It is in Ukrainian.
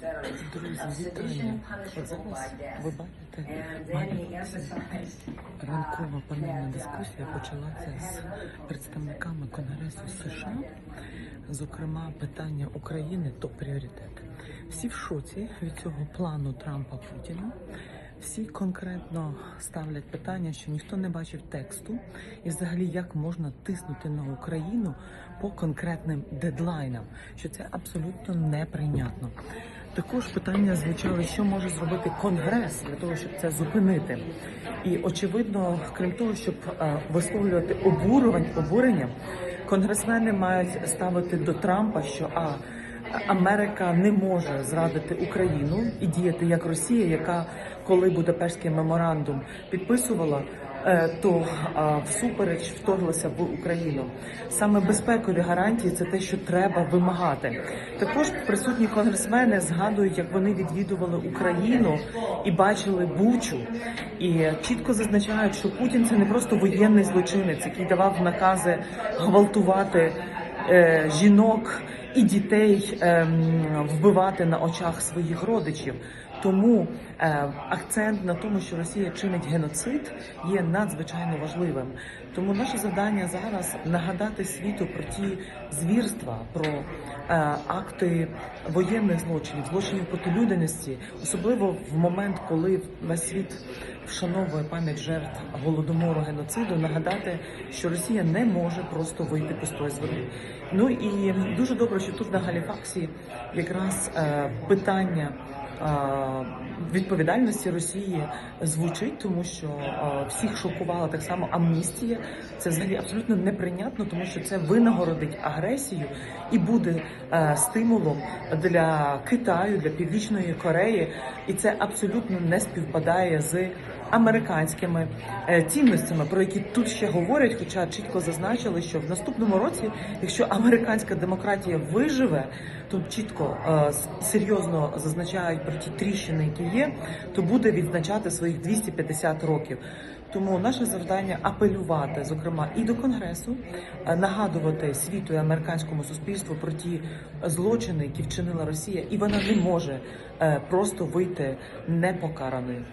Друзі, вітання! От ви бачите, ранкова панельна дискусія почалася з представниками Конгресу США. Зокрема, питання України то пріоритет. Всі в шоці від цього плану Трампа Путіна. Всі конкретно ставлять питання, що ніхто не бачив тексту, і взагалі як можна тиснути на Україну по конкретним дедлайнам, що це абсолютно неприйнятно. Також питання звучали, що може зробити конгрес для того, щоб це зупинити. І очевидно, крім того, щоб е, висловлювати обурювань, обурення, конгресмени мають ставити до Трампа, що а Америка не може зрадити Україну і діяти як Росія, яка коли Будапештський меморандум підписувала. Е, То всупереч вторглася в Україну. Саме безпекові гарантії це те, що треба вимагати. Також присутні конгресмени згадують, як вони відвідували Україну і бачили Бучу, і чітко зазначають, що Путін це не просто воєнний злочинець, який давав накази гвалтувати е, жінок і дітей ем, вбивати на очах своїх родичів. Тому е, акцент на тому, що Росія чинить геноцид, є надзвичайно важливим. Тому наше завдання зараз нагадати світу про ті звірства, про е, акти воєнних злочинів, злочинів проти людяності, особливо в момент, коли весь світ вшановує пам'ять жертв голодомору геноциду, нагадати, що Росія не може просто вийти пустою з води. Ну і дуже добре, що тут на Галіфаксі якраз е, питання. Е, Відповідальності Росії звучить, тому що е, всіх шокувала так само амністія. Це взагалі абсолютно неприйнятно, тому що це винагородить агресію і буде е, стимулом для Китаю, для Північної Кореї, і це абсолютно не співпадає з американськими е, цінностями, про які тут ще говорять, хоча чітко зазначили, що в наступному році, якщо американська демократія виживе, то чітко е, серйозно зазначають про ті тріщини, які є, то буде відзначати своїх 250 років. Тому наше завдання апелювати, зокрема, і до конгресу, е, нагадувати світу і американському суспільству про ті злочини, які вчинила Росія, і вона не може просто вийти непокараною.